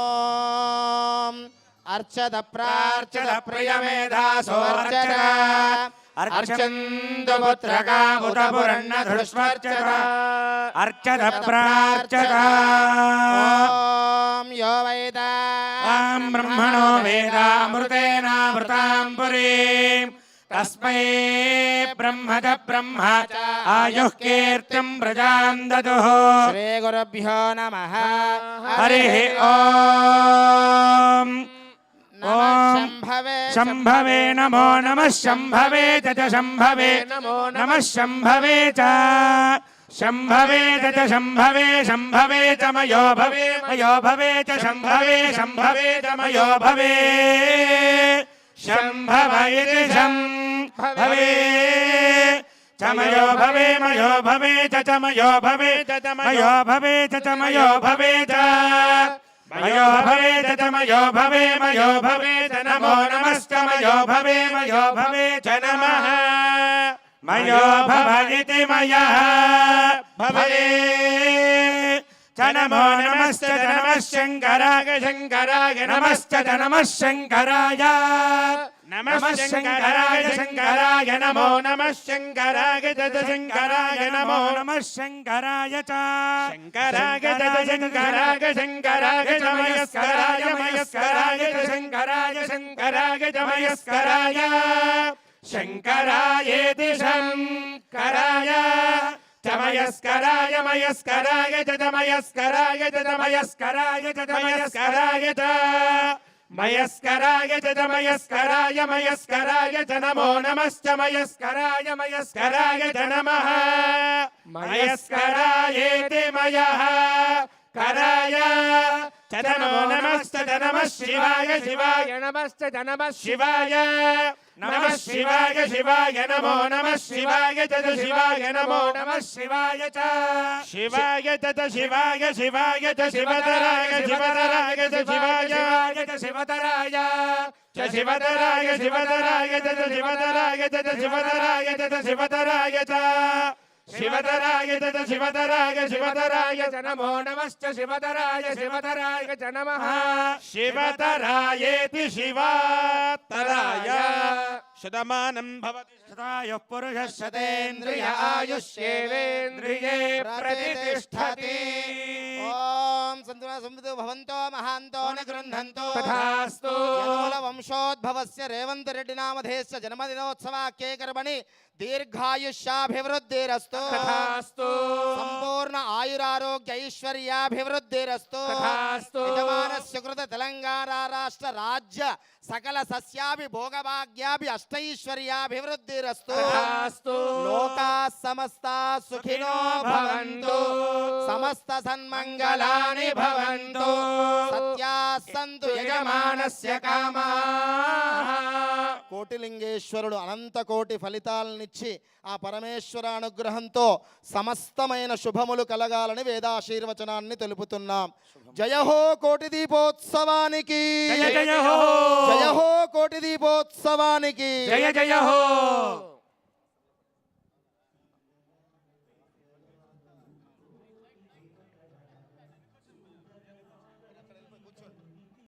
ఓం అర్చద ప్రార్చద ప్రియమేధాసోర్చద అర్చందు పుత్రకా ఉత పురన్న ధృష్వర్చద అర్చద ప్రార్చద. యో వేద. బ్రహ్మణో వేదామృతేనామృతాం పురీం తస్మై బ్రహ్మద బ్రహ్మ ఆయుః కీర్తిం ప్రజాం దదుః శ్రీ గురుభ్యో నమః హరి ఓం నమః ఓం శంభవే శంభవే నమో నమః శంభవే చ శంభవే నమః శంభవే చ శంభవే చ శంభవే శంభవే చ మయో భవే మయో భవే చ శంభవే శంభవే చ మయో భవే శంభవ ఇతి శంభవే చ మయో భవే మయో భవే చ చ మయో భవే చ చ మయో భవే చ చ మయో భవే చ మయో భవే చ చ మయో భవే మయో భవే చ నమో నమశ్చ మయో భవే మయో భవే చ నమః మయో భవ ఇతి మయః భవే చ నమో నమశ్చ చ నమః శంకరాయ శంకరాయ నమశ్చ చ నమః శంకరాయ నమః శంకరాయ శంకరాయ నమో నమః శంకరాయ చ చ శంకరాయ నమో నమః శంకరాయ చ శంకరాయ చమయస్కరాయ మయస్కరాయ చమయస్కరాయ చమయస్కరాయ చమయస్కరాయ చ మయస్కరాయ చమయస్కరాయ మయస్కరాయ చ నమో నమశ్చ మయస్కరాయ మయస్కరాయ చ నమ మయస్కరాయేతి మయ చ నమో నమశ్చ చ నమః శివాయ శివాయ నమశ్చ చ నమః శివాయ నమః శివాయ శివాయ నమో నమః శివాయ చ. చ శివాయ నమో నమః శివాయ చ శివాయ చ చ శివాయ శివాయ చ శివతరాయ శివతరాయ చ శివాయ చ శివతరాయ చ శివతరాయ శివతరాయ చ. చ శివతరాయ చ చ శివతరాయ చ చ శివతరాయ చ శివతరాయ చ చ శివతరాయ శివతరాయ చ నమో నమశ్చ శివతరాయ శివతరాయ చ నమః శివతరాయేతి సంవిదు భవంతో మహాంతో తథాస్తు యనమల వంశోద్భవస్య రేవంత్ రెడ్డి నామధేస్య జన్మదినోత్సవాఖ్యే కర్మణి దీర్ఘాయుష్యాభివృద్ధిరస్తు. తథాస్తు. సంపూర్ణ ఆయురారోగ్య ఐశ్వర్యాభివృద్ధిరస్తు. తథాస్తు. యజమానస్య కృత తెలంగాణ రాష్ట్ర రాజ్య సకల సస్యాభి భోగభాగ్యాభి అష్టైశ్వర్యాభివృద్ధిరస్తు. లోకా సమస్త సుఖినో భవంతు. సమస్త సన్మంగళాని భవంతు. సత్యా సంతు యజమానస్య కామా. కోటిలింగేశ్వరుడు అనంత కోటి ఫలితాలనిచ్చి ఆ పరమేశ్వర అనుగ్రహంతో సమస్తమైన శుభములు కలగాలని వేదాశీర్వచనాన్ని తెలుపుతున్నాం. జయ హో కోటి దీపోత్సవానికి జయ జయ హో! జయ హో కోటి దీపోత్సవానికి జయ జయ హో!